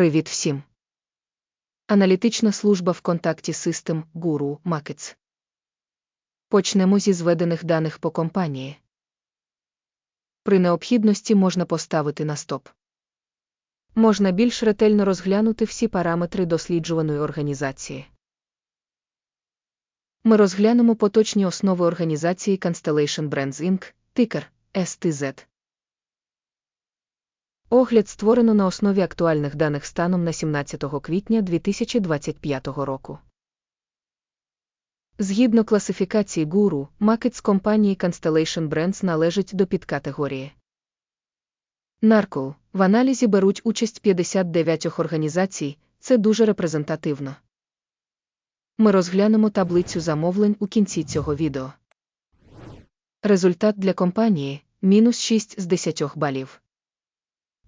Привіт всім! Аналітична служба в контакті System Guru Markets. Почнемо зі зведених даних по компанії. При необхідності можна поставити на стоп. Можна більш ретельно розглянути всі параметри досліджуваної організації. Ми розглянемо поточні основи організації Constellation Brands Inc., тикер STZ. Огляд створено на основі актуальних даних станом на 17 квітня 2025 року. Згідно класифікації гуру, Макет компанії Constellation Brands належить до підкатегорії. Наркол в аналізі беруть участь 59 організацій, це дуже репрезентативно. Ми розглянемо таблицю замовлень у кінці цього відео. Результат для компанії мінус 6 з 10 балів.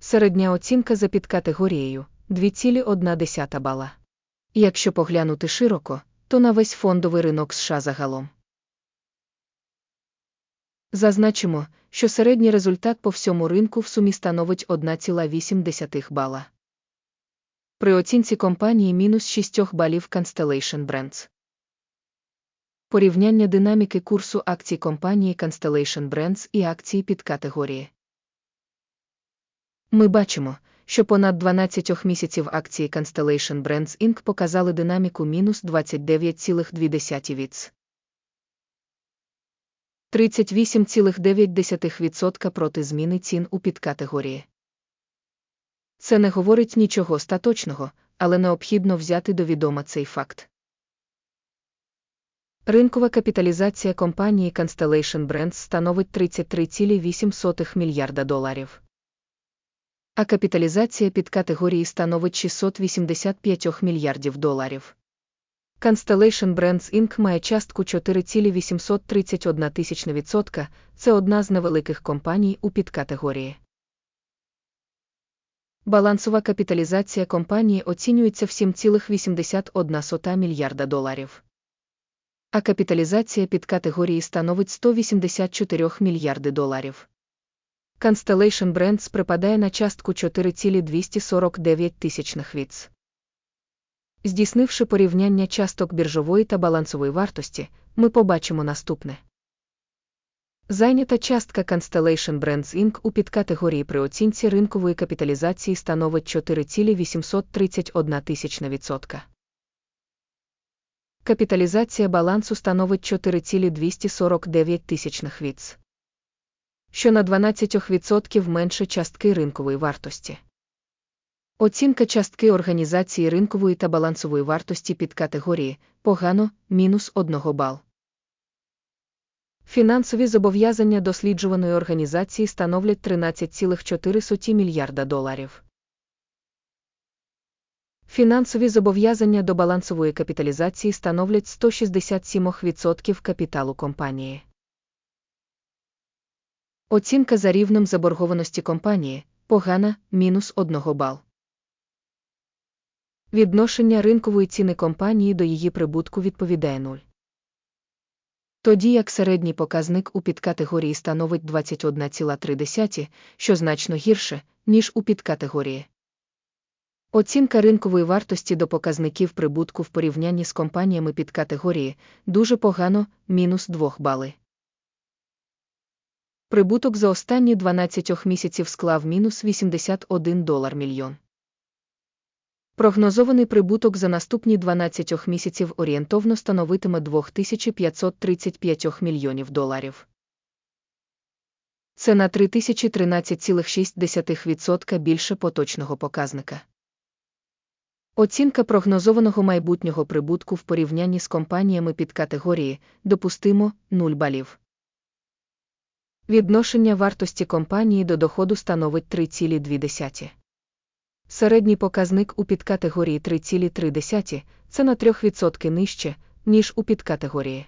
Середня оцінка за підкатегорією 2,1 бала. Якщо поглянути широко, то на весь фондовий ринок США загалом. Зазначимо, що середній результат по всьому ринку в сумі становить 1,8 бала. При оцінці компанії мінус 6 балів Constellation Brands. Порівняння динаміки курсу акцій компанії Constellation Brands і акції підкатегорії. Ми бачимо, що понад 12 місяців акції Constellation Brands Inc. показали динаміку мінус 29,2 віц. 38,9% проти зміни цін у підкатегорії. Це не говорить нічого остаточного, але необхідно взяти до відома цей факт. Ринкова капіталізація компанії Constellation Brands становить 33,8 мільярда доларів а капіталізація під категорії становить 685 мільярдів доларів. Constellation Brands Inc. має частку 4,831 це одна з невеликих компаній у підкатегорії. Балансова капіталізація компанії оцінюється в 7,81 мільярда доларів. А капіталізація під категорії становить 184 мільярди доларів. Constellation Brands припадає на частку 4,249 тисячних віц. Здійснивши порівняння часток біржової та балансової вартості, ми побачимо наступне. Зайнята частка Constellation Brands Inc. у підкатегорії при оцінці ринкової капіталізації становить 4,831 тисячна відсотка. Капіталізація балансу становить 4,249 тисячних віц що на 12% менше частки ринкової вартості. Оцінка частки організації ринкової та балансової вартості під категорії погано мінус 1 бал. Фінансові зобов'язання досліджуваної організації становлять 13,4 мільярда доларів. Фінансові зобов'язання до балансової капіталізації становлять 167% капіталу компанії. Оцінка за рівнем заборгованості компанії погана мінус 1 бал. Відношення ринкової ціни компанії до її прибутку відповідає 0. Тоді як середній показник у підкатегорії становить 21,3, що значно гірше, ніж у підкатегорії. Оцінка ринкової вартості до показників прибутку в порівнянні з компаніями підкатегорії дуже погано мінус 2 бали. Прибуток за останні 12 місяців склав мінус 81 долар мільйон. Прогнозований прибуток за наступні 12 місяців орієнтовно становитиме 2535 мільйонів доларів. Це на 3013,6% більше поточного показника. Оцінка прогнозованого майбутнього прибутку в порівнянні з компаніями під категорії допустимо 0 балів. Відношення вартості компанії до доходу становить 3,2. Середній показник у підкатегорії 3,3 це на 3% нижче, ніж у підкатегорії.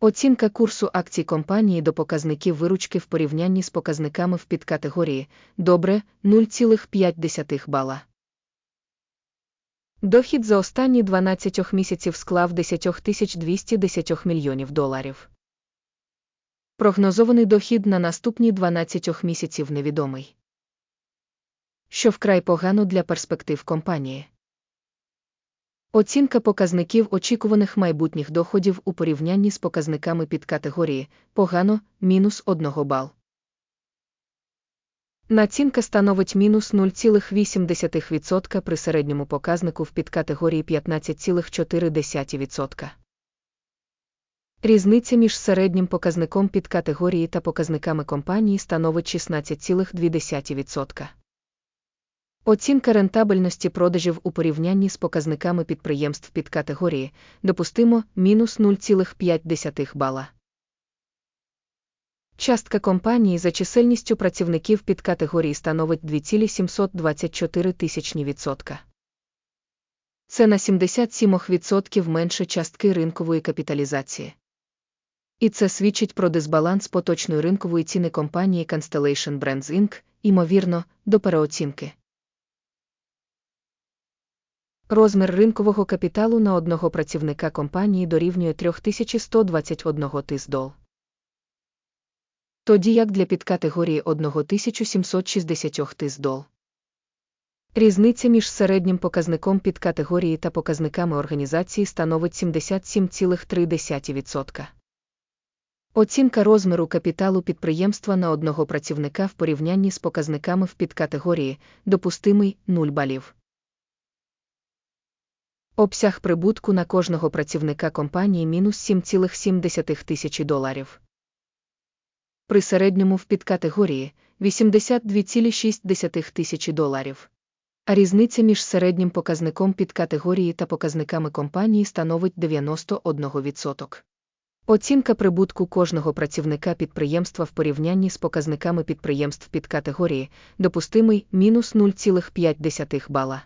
Оцінка курсу акцій компанії до показників виручки в порівнянні з показниками в підкатегорії добре 0,5 бала. Дохід за останні 12 місяців склав 10 210 мільйонів доларів. Прогнозований дохід на наступні 12 місяців невідомий. що вкрай погано для перспектив компанії. Оцінка показників очікуваних майбутніх доходів у порівнянні з показниками під категорії погано мінус 1 бал. Націнка становить мінус 0,8% при середньому показнику в підкатегорії 15,4%. Різниця між середнім показником підкатегорії та показниками компанії становить 16,2%. Оцінка рентабельності продажів у порівнянні з показниками підприємств підкатегорії допустимо мінус 0,5 бала. Частка компанії за чисельністю працівників підкатегорії становить 2,724 тисячні відсотка. Це на 77% менше частки ринкової капіталізації. І це свідчить про дисбаланс поточної ринкової ціни компанії Constellation Brands Inc., ймовірно, до переоцінки. Розмір ринкового капіталу на одного працівника компанії дорівнює 3121 тис дол. Тоді як для підкатегорії 1760 тис дол. Різниця між середнім показником підкатегорії та показниками організації становить 77,3%. Оцінка розміру капіталу підприємства на одного працівника в порівнянні з показниками в підкатегорії допустимий 0 балів. Обсяг прибутку на кожного працівника компанії мінус 7,7 тисячі доларів. При середньому в підкатегорії 82,6 тисячі доларів. А різниця між середнім показником підкатегорії та показниками компанії становить 91%. Оцінка прибутку кожного працівника підприємства в порівнянні з показниками підприємств підкатегорії допустимий мінус 0,5 бала.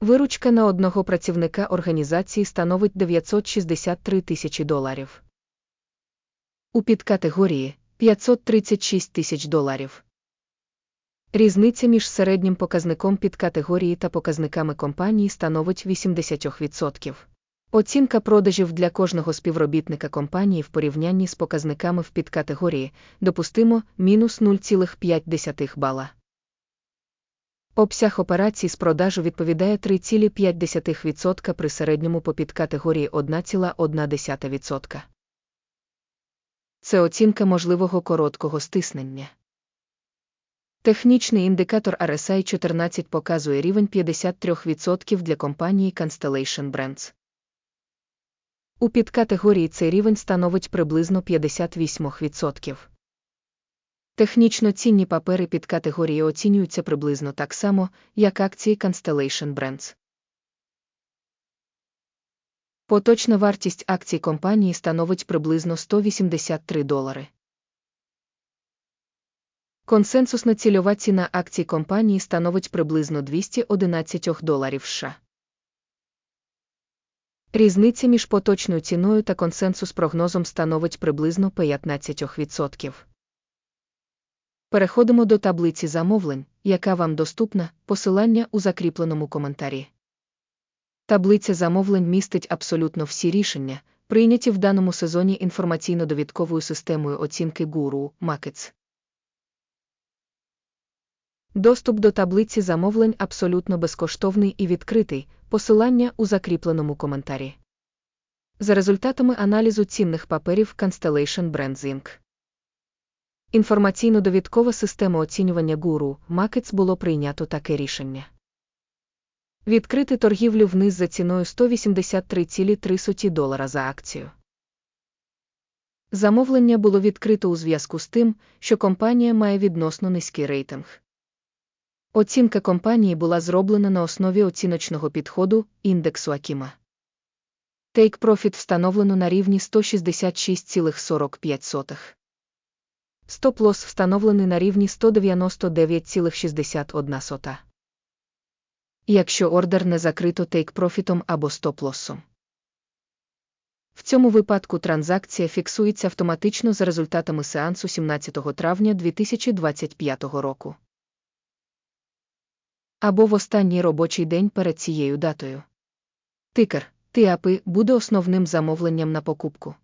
Виручка на одного працівника організації становить 963 тисячі доларів. У підкатегорії 536 тисяч доларів. Різниця між середнім показником підкатегорії та показниками компанії становить 80%. Оцінка продажів для кожного співробітника компанії в порівнянні з показниками в підкатегорії допустимо мінус 0,5 бала. Обсяг операцій з продажу відповідає 3,5% при середньому по підкатегорії 1,1%. Це оцінка можливого короткого стиснення. Технічний індикатор RSI 14 показує рівень 53% для компанії Constellation Brands. У підкатегорії цей рівень становить приблизно 58%. Технічно цінні папери під категорії оцінюються приблизно так само, як акції Constellation Brands. Поточна вартість акцій компанії становить приблизно 183 долари. Консенсусна цільова ціна акцій компанії становить приблизно 211 доларів США. Різниця між поточною ціною та консенсус прогнозом становить приблизно 15%. Переходимо до таблиці замовлень, яка вам доступна, посилання у закріпленому коментарі. Таблиця замовлень містить абсолютно всі рішення, прийняті в даному сезоні інформаційно-довідковою системою оцінки Guru Markets. Доступ до таблиці замовлень абсолютно безкоштовний і відкритий, посилання у закріпленому коментарі. За результатами аналізу цінних паперів Constellation Brands Inc. Інформаційно-довідкова система оцінювання Guru Markets було прийнято таке рішення. Відкрити торгівлю вниз за ціною 183,3 долара за акцію. Замовлення було відкрито у зв'язку з тим, що компанія має відносно низький рейтинг. Оцінка компанії була зроблена на основі оціночного підходу індексу Акіма. Take Profit встановлено на рівні 166,45. Стоп-лосс встановлений на рівні 199,61. Якщо ордер не закрито тейк-профітом або стоп-лоссом. В цьому випадку транзакція фіксується автоматично за результатами сеансу 17 травня 2025 року. Або в останній робочий день перед цією датою. Тикер ТАПИ буде основним замовленням на покупку.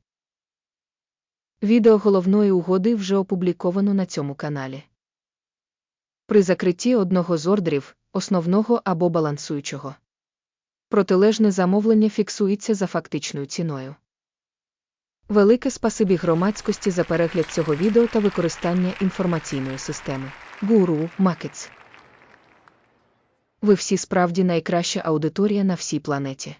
Відео головної угоди вже опубліковано на цьому каналі. При закритті одного з ордерів, основного або балансуючого. Протилежне замовлення фіксується за фактичною ціною. Велике спасибі громадськості за перегляд цього відео та використання інформаційної системи. Guru Markets. Ви всі справді найкраща аудиторія на всій планеті.